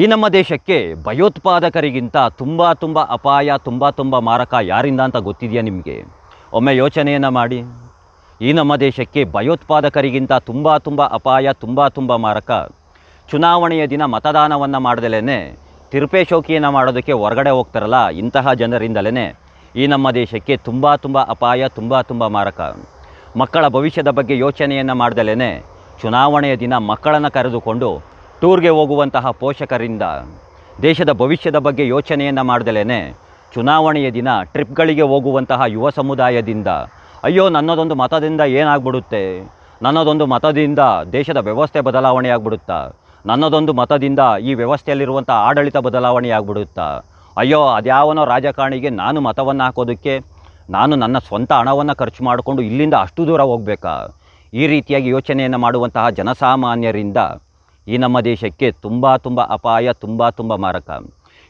ಈ ನಮ್ಮ ದೇಶಕ್ಕೆ ಭಯೋತ್ಪಾದಕರಿಗಿಂತ ತುಂಬ ತುಂಬ ಅಪಾಯ, ತುಂಬ ತುಂಬ ಮಾರಕ ಯಾರಿಂದ ಅಂತ ಗೊತ್ತಿದೆಯಾ ನಿಮಗೆ? ಒಮ್ಮೆ ಯೋಚನೆಯನ್ನು ಮಾಡಿ. ಈ ನಮ್ಮ ದೇಶಕ್ಕೆ ಭಯೋತ್ಪಾದಕರಿಗಿಂತ ತುಂಬ ತುಂಬ ಅಪಾಯ, ತುಂಬ ತುಂಬ ಮಾರಕ. ಚುನಾವಣೆಯ ದಿನ ಮತದಾನವನ್ನು ಮಾಡದಲೇ ತಿರುಪೆ ಶೋಕಿಯನ್ನು ಮಾಡೋದಕ್ಕೆ ಹೊರಗಡೆ ಹೋಗ್ತಾರಲ್ಲ ಇಂತಹ ಜನರಿಂದಲೇ ಈ ನಮ್ಮ ದೇಶಕ್ಕೆ ತುಂಬ ತುಂಬ ಅಪಾಯ, ತುಂಬ ತುಂಬ ಮಾರಕ. ಮಕ್ಕಳ ಭವಿಷ್ಯದ ಬಗ್ಗೆ ಯೋಚನೆಯನ್ನು ಮಾಡ್ದಲೇ ಚುನಾವಣೆಯ ದಿನ ಮಕ್ಕಳನ್ನು ಕರೆದುಕೊಂಡು ಟೂರ್ಗೆ ಹೋಗುವಂತಹ ಪೋಷಕರಿಂದ ದೇಶದ ಭವಿಷ್ಯದ ಬಗ್ಗೆ ಯೋಚನೆಯನ್ನು ಮಾಡ್ದಲೇ ಚುನಾವಣೆಯ ದಿನ ಟ್ರಿಪ್ಗಳಿಗೆ ಹೋಗುವಂತಹ ಯುವ ಸಮುದಾಯದಿಂದ. ಅಯ್ಯೋ, ನನ್ನದೊಂದು ಮತದಿಂದ ಏನಾಗ್ಬಿಡುತ್ತೆ? ನನ್ನದೊಂದು ಮತದಿಂದ ದೇಶದ ವ್ಯವಸ್ಥೆ ಬದಲಾವಣೆ ಆಗ್ಬಿಡುತ್ತಾ? ನನ್ನದೊಂದು ಮತದಿಂದ ಈ ವ್ಯವಸ್ಥೆಯಲ್ಲಿರುವಂಥ ಆಡಳಿತ ಬದಲಾವಣೆ ಆಗ್ಬಿಡುತ್ತಾ? ಅಯ್ಯೋ, ಅದ್ಯಾವನೋ ರಾಜಕಾರಣಿಗೆ ನಾನು ಮತವನ್ನು ಹಾಕೋದಕ್ಕೆ, ನಾನು ನನ್ನ ಸ್ವಂತ ಹಣವನ್ನು ಖರ್ಚು ಮಾಡಿಕೊಂಡು ಇಲ್ಲಿಂದ ಅಷ್ಟು ದೂರ ಹೋಗಬೇಕಾ? ಈ ರೀತಿಯಾಗಿ ಯೋಚನೆಯನ್ನು ಮಾಡುವಂತಹ ಜನಸಾಮಾನ್ಯರಿಂದ ಈ ನಮ್ಮ ದೇಶಕ್ಕೆ ತುಂಬ ತುಂಬ ಅಪಾಯ, ತುಂಬ ತುಂಬ ಮಾರಕ.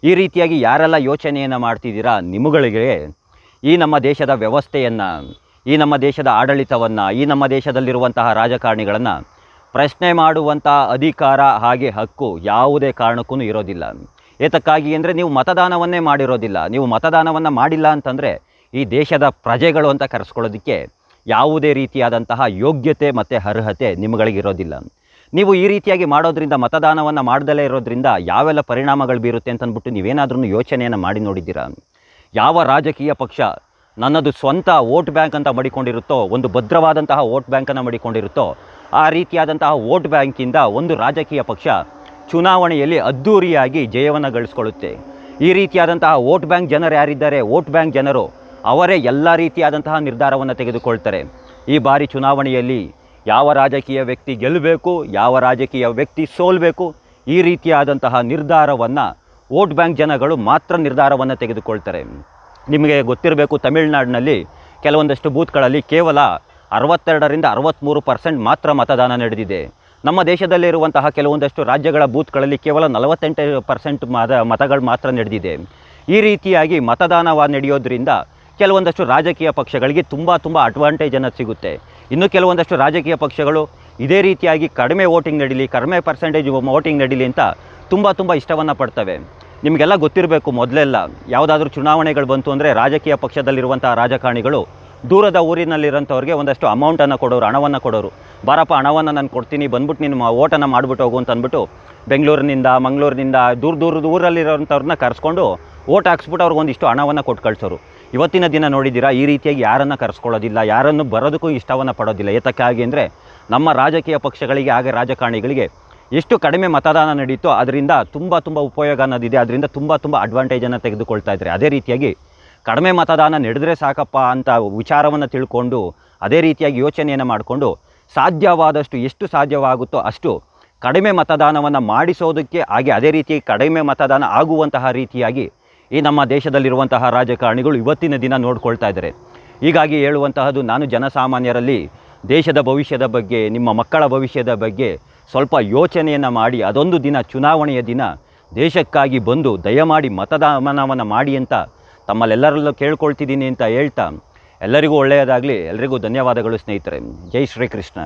ಈ ರೀತಿಯಾಗಿ ಯಾರೆಲ್ಲ ಯೋಚನೆಯನ್ನು ಮಾಡ್ತಿದ್ದೀರಾ ನಿಮ್ಮಗಳಿಗೆ ಈ ನಮ್ಮ ದೇಶದ ವ್ಯವಸ್ಥೆಯನ್ನು, ಈ ನಮ್ಮ ದೇಶದ ಆಡಳಿತವನ್ನು, ಈ ನಮ್ಮ ದೇಶದಲ್ಲಿರುವಂತಹ ರಾಜಕಾರಣಿಗಳನ್ನು ಪ್ರಶ್ನೆ ಮಾಡುವಂತಹ ಅಧಿಕಾರ ಹಾಗೆ ಹಕ್ಕು ಯಾವುದೇ ಕಾರಣಕ್ಕೂ ಇರೋದಿಲ್ಲ. ಏತಕ್ಕಾಗಿ ಅಂದರೆ ನೀವು ಮತದಾನವನ್ನೇ ಮಾಡಿರೋದಿಲ್ಲ. ನೀವು ಮತದಾನವನ್ನು ಮಾಡಿಲ್ಲ ಅಂತಂದರೆ ಈ ದೇಶದ ಪ್ರಜೆಗಳು ಅಂತ ಕರೆಸ್ಕೊಳ್ಳೋದಕ್ಕೆ ಯಾವುದೇ ರೀತಿಯಾದಂತಹ ಯೋಗ್ಯತೆ ಮತ್ತು ಅರ್ಹತೆ ನಿಮ್ಮಗಳಿಗಿರೋದಿಲ್ಲ ನೀವು ಈ ರೀತಿಯಾಗಿ ಮಾಡೋದ್ರಿಂದ, ಮತದಾನವನ್ನು ಮಾಡದಲ್ಲೇ ಇರೋದ್ರಿಂದ ಯಾವೆಲ್ಲ ಪರಿಣಾಮಗಳು ಬೀರುತ್ತೆ ಅಂತಂದ್ಬಿಟ್ಟು ನೀವೇನಾದ್ರೂ ಯೋಚನೆಯನ್ನು ಮಾಡಿ ನೋಡಿದ್ದೀರಾ? ಯಾವ ರಾಜಕೀಯ ಪಕ್ಷ ನನ್ನದು ಸ್ವಂತ ವೋಟ್ ಬ್ಯಾಂಕ್ ಅಂತ ಮಡಿಕೊಂಡಿರುತ್ತೋ, ಒಂದು ಭದ್ರವಾದಂತಹ ವೋಟ್ ಬ್ಯಾಂಕನ್ನು ಮಡಿಕೊಂಡಿರುತ್ತೋ, ಆ ರೀತಿಯಾದಂತಹ ವೋಟ್ ಬ್ಯಾಂಕಿಂದ ಒಂದು ರಾಜಕೀಯ ಪಕ್ಷ ಚುನಾವಣೆಯಲ್ಲಿ ಅದ್ಧೂರಿಯಾಗಿ ಜಯವನ್ನು ಗಳಿಸ್ಕೊಳ್ಳುತ್ತೆ. ಈ ರೀತಿಯಾದಂತಹ ವೋಟ್ ಬ್ಯಾಂಕ್ ಜನರು ಯಾರಿದ್ದಾರೆ? ವೋಟ್ ಬ್ಯಾಂಕ್ ಜನರು ಅವರೇ ಎಲ್ಲ ರೀತಿಯಾದಂತಹ ನಿರ್ಧಾರವನ್ನು ತೆಗೆದುಕೊಳ್ತಾರೆ. ಈ ಬಾರಿ ಚುನಾವಣೆಯಲ್ಲಿ ಯಾವ ರಾಜಕೀಯ ವ್ಯಕ್ತಿ ಗೆಲ್ಲಬೇಕು, ಯಾವ ರಾಜಕೀಯ ವ್ಯಕ್ತಿ ಸೋಲ್ಬೇಕು, ಈ ರೀತಿಯಾದಂತಹ ನಿರ್ಧಾರವನ್ನು ವೋಟ್ ಬ್ಯಾಂಕ್ ಜನಗಳು ಮಾತ್ರ ನಿರ್ಧಾರವನ್ನು ತೆಗೆದುಕೊಳ್ತಾರೆ. ನಿಮಗೆ ಗೊತ್ತಿರಬೇಕು, ತಮಿಳುನಾಡಿನಲ್ಲಿ ಕೆಲವೊಂದಷ್ಟು ಬೂತ್ಗಳಲ್ಲಿ ಕೇವಲ ಅರವತ್ತೆರಡರಿಂದ ಅರವತ್ತ್ಮೂರು ಪರ್ಸೆಂಟ್ ಮಾತ್ರ ಮತದಾನ ನಡೆದಿದೆ. ನಮ್ಮ ದೇಶದಲ್ಲಿರುವಂತಹ ಕೆಲವೊಂದಷ್ಟು ರಾಜ್ಯಗಳ ಬೂತ್ಗಳಲ್ಲಿ ಕೇವಲ ನಲವತ್ತೆಂಟು ಪರ್ಸೆಂಟ್ ಮತ ಮತಗಳು ಮಾತ್ರ ನಡೆದಿದೆ. ಈ ರೀತಿಯಾಗಿ ಮತದಾನವ ನಡೆಯೋದ್ರಿಂದ ಕೆಲವೊಂದಷ್ಟು ರಾಜಕೀಯ ಪಕ್ಷಗಳಿಗೆ ತುಂಬ ತುಂಬ ಅಡ್ವಾಂಟೇಜ್ ಅನ್ನೋದು ಸಿಗುತ್ತೆ. ಇನ್ನು ಕೆಲವೊಂದಷ್ಟು ರಾಜಕೀಯ ಪಕ್ಷಗಳು ಇದೇ ರೀತಿಯಾಗಿ ಕಡಿಮೆ ವೋಟಿಂಗ್ ನಡೀಲಿ, ಕಡಿಮೆ ಪರ್ಸೆಂಟೇಜ್ ವೋಟಿಂಗ್ ನಡೀಲಿ ಅಂತ ತುಂಬ ತುಂಬ ಇಷ್ಟವನ್ನು ಪಡ್ತವೆ. ನಿಮಗೆಲ್ಲ ಗೊತ್ತಿರಬೇಕು ಮೊದಲೆಲ್ಲ ಯಾವುದಾದ್ರೂ ಚುನಾವಣೆಗಳು ಬಂತು ಅಂದರೆ ರಾಜಕೀಯ ಪಕ್ಷದಲ್ಲಿರುವಂಥ ರಾಜಕಾರಣಿಗಳು ದೂರದ ಊರಿನಲ್ಲಿರೋಂಥವ್ರಿಗೆ ಒಂದಷ್ಟು ಅಮೌಂಟನ್ನು ಕೊಡೋರು, ಹಣವನ್ನು ಕೊಡೋರು. ಬಾರಪ್ಪ, ಹಣವನ್ನು ನಾನು ಕೊಡ್ತೀನಿ ಬಂದ್ಬಿಟ್ಟು ನಿಮ್ಮ ಓಟನ್ನು ಮಾಡಿಬಿಟ್ಟು ಹೋಗು ಅಂತ ಅಂದ್ಬಿಟ್ಟು ಬೆಂಗಳೂರಿನಿಂದ, ಮಂಗಳೂರಿನಿಂದ ದೂರ, ದೂರದ ಊರಲ್ಲಿರೋಂಥವ್ರನ್ನ ಕರೆಸ್ಕೊಂಡು ಓಟ್ ಹಾಕ್ಸ್ಬಿಟ್ಟು ಅವ್ರಿಗೊಂದಿಷ್ಟು ಹಣವನ್ನು ಕೊಟ್ಟು ಕಳಿಸೋರು. ಇವತ್ತಿನ ದಿನ ನೋಡಿದ್ದೀರಾ, ಈ ರೀತಿಯಾಗಿ ಯಾರನ್ನು ಕರೆಸ್ಕೊಳ್ಳೋದಿಲ್ಲ, ಯಾರನ್ನು ಬರೋದಕ್ಕೂ ಇಷ್ಟವನ್ನು ಪಡೋದಿಲ್ಲ. ಏತಕ್ಕಾಗಿ ಅಂದರೆ ನಮ್ಮ ರಾಜಕೀಯ ಪಕ್ಷಗಳಿಗೆ ಹಾಗೆ ರಾಜಕಾರಣಿಗಳಿಗೆ ಎಷ್ಟು ಕಡಿಮೆ ಮತದಾನ ನಡೆಯುತ್ತೋ ಅದರಿಂದ ತುಂಬ ತುಂಬ ಉಪಯೋಗ ಅನ್ನೋದಿದೆ, ಅದರಿಂದ ತುಂಬ ತುಂಬ ಅಡ್ವಾಂಟೇಜನ್ನು ತೆಗೆದುಕೊಳ್ತಾ ಇದ್ದಾರೆ ಅದೇ ರೀತಿಯಾಗಿ ಕಡಿಮೆ ಮತದಾನ ನಡೆದ್ರೆ ಸಾಕಪ್ಪ ಅಂತ ವಿಚಾರವನ್ನು ತಿಳ್ಕೊಂಡು, ಅದೇ ರೀತಿಯಾಗಿ ಯೋಚನೆಯನ್ನು ಮಾಡಿಕೊಂಡು, ಸಾಧ್ಯವಾದಷ್ಟು ಎಷ್ಟು ಸಾಧ್ಯವಾಗುತ್ತೋ ಅಷ್ಟು ಕಡಿಮೆ ಮತದಾನವನ್ನು ಮಾಡಿಸೋದಕ್ಕೆ, ಹಾಗೆ ಅದೇ ರೀತಿ ಕಡಿಮೆ ಮತದಾನ ಆಗುವಂತಹ ರೀತಿಯಾಗಿ ಈ ನಮ್ಮ ದೇಶದಲ್ಲಿರುವಂತಹ ರಾಜಕಾರಣಿಗಳು ಇವತ್ತಿನ ದಿನ ನೋಡ್ಕೊಳ್ತಾ ಇದ್ದಾರೆ. ಹೀಗಾಗಿ ಹೇಳುವಂತಹದ್ದು ನಾನು ಜನಸಾಮಾನ್ಯರಲ್ಲಿ ದೇಶದ ಭವಿಷ್ಯದ ಬಗ್ಗೆ, ನಿಮ್ಮ ಮಕ್ಕಳ ಭವಿಷ್ಯದ ಬಗ್ಗೆ ಸ್ವಲ್ಪ ಯೋಚನೆಯನ್ನು ಮಾಡಿ, ಅದೊಂದು ದಿನ ಚುನಾವಣೆಯ ದಿನ ದೇಶಕ್ಕಾಗಿ ಬಂದು ದಯಮಾಡಿ ಮತದಾನವನ್ನು ಮಾಡಿ ಅಂತ ತಮ್ಮಲ್ಲೆಲ್ಲರಲ್ಲೂ ಕೇಳ್ಕೊಳ್ತಿದ್ದೀನಿ ಅಂತ ಹೇಳ್ತಾ ಎಲ್ಲರಿಗೂ ಒಳ್ಳೆಯದಾಗಲಿ ಎಲ್ಲರಿಗೂ ಧನ್ಯವಾದಗಳು ಸ್ನೇಹಿತರೆ. ಜೈ ಶ್ರೀಕೃಷ್ಣ.